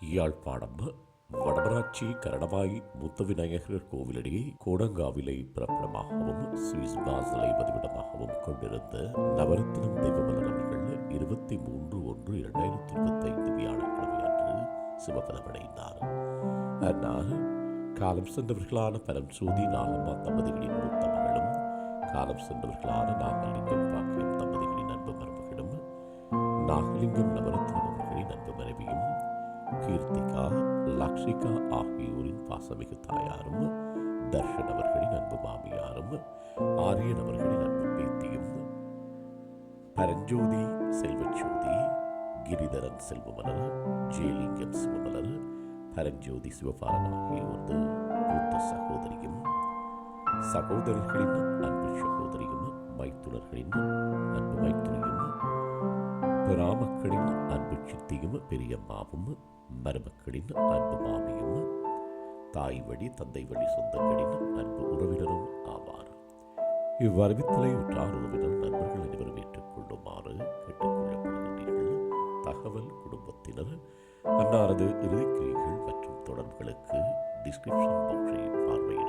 யாழ்ப்பாணம் வடமராட்சி கரணவாய் முத்தவிநாயகர் கோவிலடியை கோடங்காவிலை பிரபலமாகவும் சுவிஸ் பாசலை பதிவிடமாகவும் கொண்டிருந்த நவரத்தினம் தெய்வமலர் அவர்கள் இருபத்தி மூன்று ஒன்று இரண்டாயிரத்தி இருபத்தி ஐந்து வியாழக்கிழமை அன்று சிவபதமடைந்தார் அன்னார் காலம் சென்றவர்களான பரம்சோதி நாகம்மா தம்பதிகளின் மூத்த மகளும் காலம் சென்றவர்களான நாகலிங்கம் பாக்கியம் தம்பதிகளின் நாகலிங்கம் நவரத்னம் அவர்களின் அன்பு மனைவியும் கீர்த்திகா லக்ஷிகா ஆகியோரின் பாசமிகு தாயாரும் தர்ஷன் அவர்களின் அன்பு மாமியாரும் ஆரியன் அவர்களின் அன்பு பேத்தியும் பரஞ்சோதி செல்வச்சோதி கிரிதரன் செல்வமலர் ஜெயலிங்கம் சிவமலர் பரஞ்சோதி சிவபாலன் ஆகியோரது மூத்த சகோதரியும் சகோதரர்களின் அன்பு சகோதரியும் மைத்துனர்களின் ராமக்களின் அன்பு சித்தியும் பெரியம்மாவும் மருமக்களின் அன்பு மாமியும் தாய் வழி தந்தை வழி சொந்தங்களின் அன்பு உறவினரும் ஆவார். இவ்வறிவித்தலை உற்றார் உறவினர் நண்பர்கள் அனைவரும் ஏற்றுக்கொள்ளுமாறு கேட்டுக்கொள்ளப்படுகின்றீர்கள் தகவல் குடும்பத்தினர் அன்னாரது இறுதிக்கிரிகள் மற்றும் தொடர்புகளுக்கு டிஸ்கிரிப்ஷன் பாக்ஸை பார்வையிட